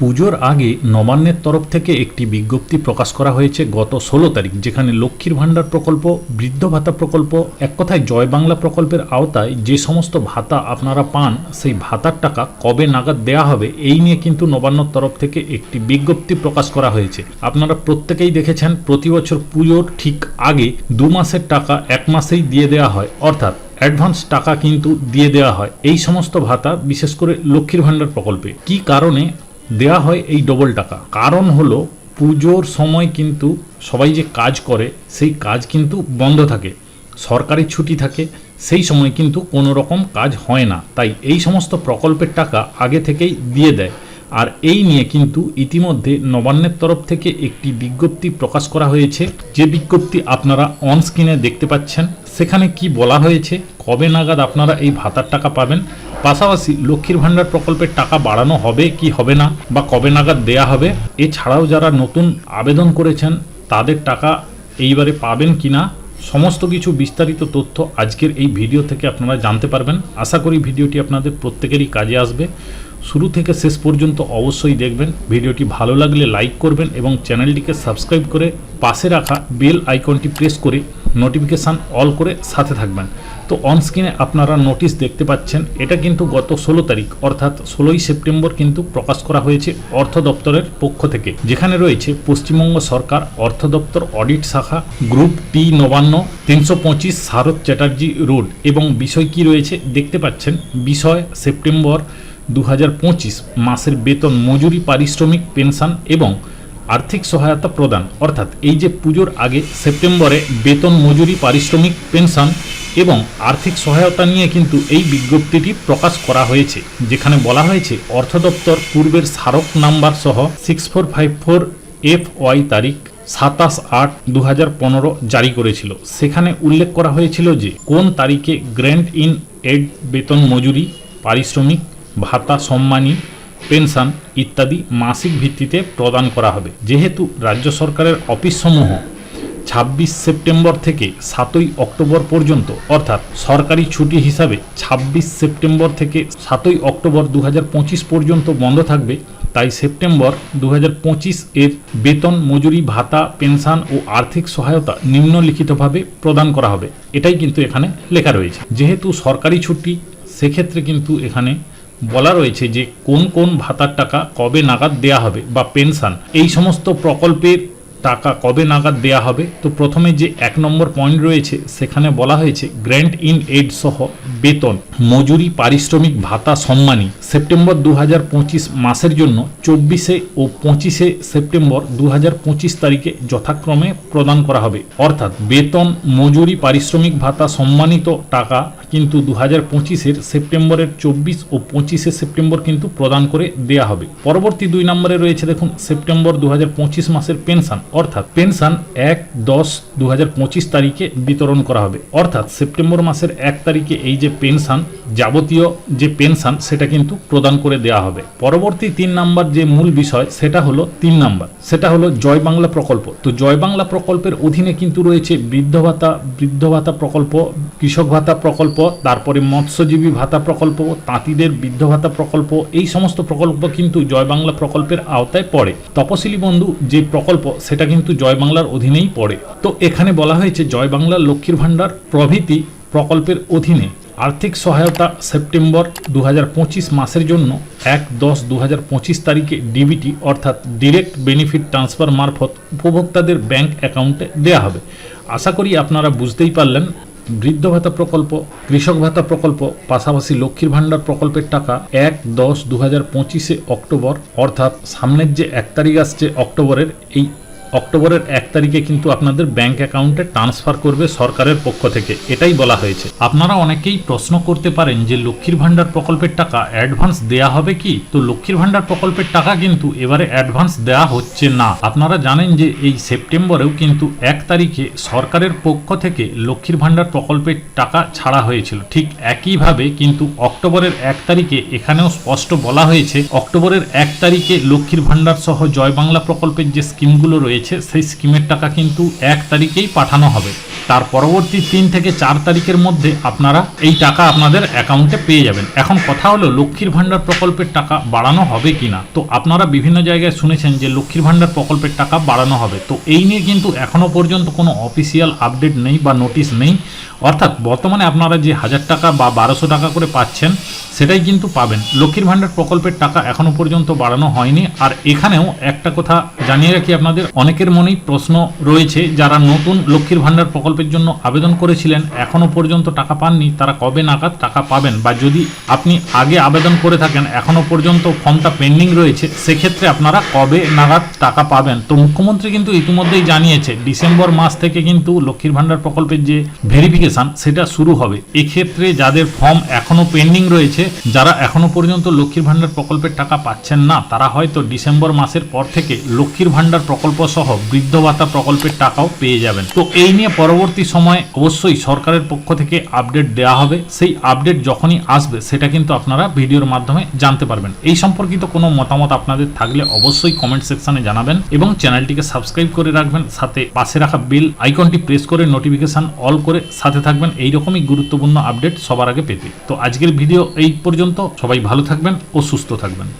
পুজোর আগে নবান্নের তরফ থেকে একটি বিজ্ঞপ্তি প্রকাশ করা হয়েছে গত ষোলো তারিখ, যেখানে লক্ষ্মীর ভাণ্ডার প্রকল্প, বৃদ্ধ ভাতা প্রকল্প, এক কথায় জয় বাংলা প্রকল্পের আওতায় যে সমস্ত ভাতা আপনারা পান, সেই ভাতার টাকা কবে নাগাদ দেয়া হবে, এই নিয়ে কিন্তু নবান্নর তরফ থেকে একটি বিজ্ঞপ্তি প্রকাশ করা হয়েছে। আপনারা প্রত্যেকেই দেখেছেন, প্রতি বছর পুজোর ঠিক আগে দু মাসের টাকা এক মাসেই দিয়ে দেওয়া হয়, অর্থাৎ অ্যাডভান্স টাকা কিন্তু দিয়ে দেওয়া হয়, এই সমস্ত ভাতা বিশেষ করে লক্ষ্মীর ভাণ্ডার প্রকল্পে। কি কারণে দেওয়া হয় এই ডবল টাকা। কারণ হলো, পুজোর সময় কিন্তু সবাই যে কাজ করে, সেই কাজ কিন্তু বন্ধ থাকে। সরকারি ছুটি থাকে, সেই সময় কিন্তু কোনো রকম কাজ হয় না। তাই এই সমস্ত প্রকল্পের টাকা আগে থেকেই দিয়ে দেয়। আর এই নিয়ে কিন্তু ইতিমধ্যে নবান্নের তরফ থেকে একটি বিজ্ঞপ্তি প্রকাশ করা হয়েছে। যে বিজ্ঞপ্তি আপনারা অন স্ক্রিনে দেখতে পাচ্ছেন সেখানে কি বলা হয়েছে? কবে নাগাদ আপনারা এই ভাতার টাকা পাবেন? পাশাপাশি লক্ষ্মীর ভাণ্ডার প্রকল্পের টাকা বাড়ানো হবে কি হবে না? বা কবে নাগাদ দেয়া হবে? এছাড়াও যারা নতুন আবেদন করেছেন, তাদের টাকা এইবারে পাবেন কি না? সমস্ত কিছু বিস্তারিত তথ্য আজকের এই ভিডিও থেকে আপনারা জানতে পারবেন। আশা করি ভিডিওটি আপনাদের প্রত্যেকেরই কাজে আসবে। শুরু থেকে শেষ পর্যন্ত অবশ্যই দেখবেন। ভিডিওটি ভালো লাগলে লাইক করবেন এবং চ্যানেলটিকে সাবস্ক্রাইব করে পাশে রাখা বেল আইকনটি প্রেস করে নোটিফিকেশান অল করে সাথে থাকবেন। তো অন স্ক্রিনে আপনারা নোটিশ দেখতে পাচ্ছেন, এটা কিন্তু গত ষোলো তারিখ, অর্থাৎ ষোলোই সেপ্টেম্বর কিন্তু প্রকাশ করা হয়েছে অর্থ দপ্তরের পক্ষ থেকে। যেখানে রয়েছে পশ্চিমবঙ্গ সরকার অর্থ দপ্তর অডিট শাখা গ্রুপ টি নবান্ন, তিনশো পঁচিশ শারদ চ্যাটার্জি রোড এবং বিষয় কি রয়েছে দেখতে পাচ্ছেন। বিষয় সেপ্টেম্বর দু হাজার পঁচিশ মাসের বেতন মজুরি, পারিশ্রমিক, পেনশন এবং আর্থিক সহায়তা প্রদান। অর্থাৎ এই যে পুজোর আগে সেপ্টেম্বরে বেতন মজুরি, পারিশ্রমিক, পেনশন এবং আর্থিক সহায়তা নিয়ে কিন্তু এই বিজ্ঞপ্তিটি প্রকাশ করা হয়েছে, যেখানে বলা হয়েছে অর্থ দপ্তর পূর্বের স্মারক নাম্বার সহ six four five four F Y তারিখ সাতাশ আট দু জারি করেছিল। সেখানে উল্লেখ করা হয়েছিল যে কোন তারিখে গ্র্যান্ড ইন এড বেতন মজুরি, পারিশ্রমিক ভাতা, সম্মানী, পেনশন ইত্যাদি মাসিক ভিত্তিতে প্রদান করা হবে। যেহেতু রাজ্য সরকারের অফিসসমূহ ছাব্বিশ সেপ্টেম্বর থেকে সাতই অক্টোবর পর্যন্ত, অর্থাৎ সরকারি ছুটি হিসাবে ছাব্বিশ সেপ্টেম্বর থেকে সাতই অক্টোবর দু হাজার পঁচিশ পর্যন্ত বন্ধ থাকবে, তাই সেপ্টেম্বর দু হাজার পঁচিশ এর বেতন, মজুরি, ভাতা, পেনশন ও আর্থিক সহায়তা নিম্নলিখিতভাবে প্রদান করা হবে। এটাই কিন্তু এখানে লেখা রয়েছে। যেহেতু সরকারি ছুটি, সেক্ষেত্রে কিন্তু এখানে বলা রয়েছে যে কোন কোন ভাতার টাকা কবে নাগাদ দেয়া হবে বা পেনশন, এই সমস্ত প্রকল্পের টাকা কবে নাগাদ দেয়া হবে? তো প্রথমে যে এক নম্বর পয়েন্ট রয়েছে, সেখানে বলা হয়েছে গ্র্যান্ট ইন এড সহ বেতন, মজুরি পারিশ্রমিক ভাতা সম্মানী সেপ্টেম্বর দু হাজার পঁচিশ মাসের জন্য চব্বিশে ও পঁচিশে সেপ্টেম্বর দু হাজার পঁচিশ তারিখে যথাক্রমে প্রদান করা হবে। অর্থাৎ বেতন, মজুরি, পারিশ্রমিক ভাতা সম্মানিত টাকা কিন্তু দু হাজার পঁচিশের সেপ্টেম্বরের চব্বিশ ও পঁচিশে সেপ্টেম্বর কিন্তু প্রদান করে দেয়া হবে। পরবর্তী দুই নম্বরে রয়েছে দেখুন, সেপ্টেম্বর দু হাজার পঁচিশ মাসের পেনশন। অর্থাৎ পেনশন এক দশ দু তারিখে বিতরণ করা হবে। অর্থাৎ সেপ্টেম্বর মাসের এক তারিখে এই যে পেনশন যাবতীয় যে পেনশন, সেটা কিন্তু প্রদান করে দেওয়া হবে। পরবর্তী তিন নাম্বার যে মূল বিষয়, সেটা হলো তিন নাম্বার। সেটা হলো জয় বাংলা প্রকল্প। তো জয় বাংলা প্রকল্পের অধীনে কিন্তু রয়েছে বৃদ্ধ ভাতা বৃদ্ধ ভাতা প্রকল্প, কৃষক ভাতা প্রকল্প, তারপরে মৎস্যজীবী ভাতা প্রকল্প, তাঁতিদের বৃদ্ধ ভাতা প্রকল্প, এই সমস্ত প্রকল্প কিন্তু জয় বাংলা প্রকল্পের আওতায় পড়ে। তপশিলি বন্ধু, যে প্রকল্প, সেটা কিন্তু জয় বাংলার অধীনেই পড়ে। তো এখানে বলা হয়েছে জয় বাংলা লক্ষ্মীর ভাণ্ডার প্রভৃতি প্রকল্পের অধীনে। আর্থিক সহায়তা সেপ্টেম্বর দু হাজার পঁচিশ মাসের জন্য এক দশ দু তারিখে ডিবিটি অর্থাৎ ডিরেক্ট বেনিফিট ট্রান্সফার মারফত উপভোক্তাদের ব্যাংক অ্যাকাউন্টে দেওয়া হবে। আশা করি আপনারা বুঝতেই পারলেন, বৃদ্ধ ভাতা প্রকল্প, কৃষক ভাতা প্রকল্প, পাশাপাশি লক্ষ্মীর ভাণ্ডার প্রকল্পের টাকা এক দশ দু হাজার পঁচিশে অক্টোবর অর্থাৎ সামনের যে এক তারিখ আসছে অক্টোবরের এই অক্টোবরের এক তারিখে কিন্তু আপনাদের ব্যাংক অ্যাকাউন্টে ট্রান্সফার করবে সরকারের পক্ষ থেকে। এটাই বলা হয়েছে। আপনারা অনেকেই প্রশ্ন করতে পারেন যে, লক্ষ্মীর ভাণ্ডার প্রকল্পের টাকা অ্যাডভান্স দেয়া হবে কি? তো লক্ষ্মীর ভাণ্ডার প্রকল্পের টাকা কিন্তু এবারে অ্যাডভান্স দেয়া হচ্ছে না। আপনারা জানেন যে, এই সেপ্টেম্বরেও কিন্তু এক তারিখে সরকারের পক্ষ থেকে লক্ষ্মীর ভাণ্ডার প্রকল্পের টাকা ছাড়া হয়েছিল। ঠিক একইভাবে কিন্তু অক্টোবরের এক তারিখে এখানেও স্পষ্ট বলা হয়েছে, অক্টোবরের এক তারিখে লক্ষ্মীর ভাণ্ডার সহ জয় বাংলা প্রকল্পের যে স্কিমগুলো রয়েছে সেই স্কিমের টাকা কিন্তু এক তারিখেই পাঠানো হবে। তার পরবর্তী তিন থেকে চার তারিখের মধ্যে আপনারা এই টাকা আপনাদের অ্যাকাউন্টে পেয়ে যাবেন। এখন কথা হলো, লক্ষ্মীর ভাণ্ডার প্রকল্পের টাকা বাড়ানো হবে কি না তো আপনারা বিভিন্ন জায়গায় শুনেছেন যে লক্ষ্মীর ভাণ্ডার প্রকল্পের টাকা বাড়ানো হবে। তো এই নিয়ে কিন্তু এখনও পর্যন্ত কোনো অফিসিয়াল আপডেট নেই বা নোটিশ নেই। অর্থাৎ বর্তমানে আপনারা যে হাজার টাকা বা বারোশো টাকা করে পাচ্ছেন, সেটাই কিন্তু পাবেন। লক্ষ্মীর ভাণ্ডার প্রকল্পের টাকা এখনও পর্যন্ত বাড়ানো হয়নি। আর এখানেও একটা কথা জানিয়ে রাখি আপনাদের, অনেকের মনেই প্রশ্ন রয়েছে, যারা নতুন লক্ষ্মীর ভাণ্ডার প্রকল্পের জন্য আবেদন করেছিলেন এখনও পর্যন্ত টাকা পাননি, তারা কবে নাগাদ টাকা পাবেন? বা যদি আপনি আগে আবেদন করে থাকেন এখনও পর্যন্ত ফর্মটা পেন্ডিং রয়েছে, সেক্ষেত্রে আপনারা কবে নাগাদ টাকা পাবেন? তো মুখ্যমন্ত্রী কিন্তু ইতিমধ্যেই জানিয়েছে, ডিসেম্বর মাস থেকে কিন্তু লক্ষ্মীর ভাণ্ডার প্রকল্পের যে ভেরিফিকেশন সেটা শুরু হবে। এক্ষেত্রে যাদের ফর্ম এখনও পেন্ডিং রয়েছে, যারা এখনও পর্যন্ত লক্ষ্মীর ভাণ্ডার প্রকল্পের টাকা পাচ্ছেন না, তারা হয়তো ডিসেম্বর মাসের পর থেকে লক্ষ্মীর ভাণ্ডার প্রকল্প সহ বৃদ্ধ ভাতা প্রকল্পের টাকাও পেয়ে যাবেন। তো এই নিয়ে পরবর্তী সময় অবশ্যই সরকারের পক্ষ থেকে আপডেট দেওয়া হবে। সেই আপডেট যখনই আসবে, সেটা কিন্তু আপনারা ভিডিওর মাধ্যমে জানতে পারবেন। এই সম্পর্কিত কোনো মতামত আপনাদের থাকলে অবশ্যই কমেন্ট সেকশনে জানাবেন এবং চ্যানেলটিকে সাবস্ক্রাইব করে রাখবেন। সাথে পাশে রাখা বেল আইকনটি প্রেস করে নোটিফিকেশন অল করে সাথে থাকবেন। এই রকমই গুরুত্বপূর্ণ আপডেট সবার আগে পেতে। তো আজকের ভিডিও এই পর্যন্ত। সবাই ভালো থাকবেন ও সুস্থ থাকবেন।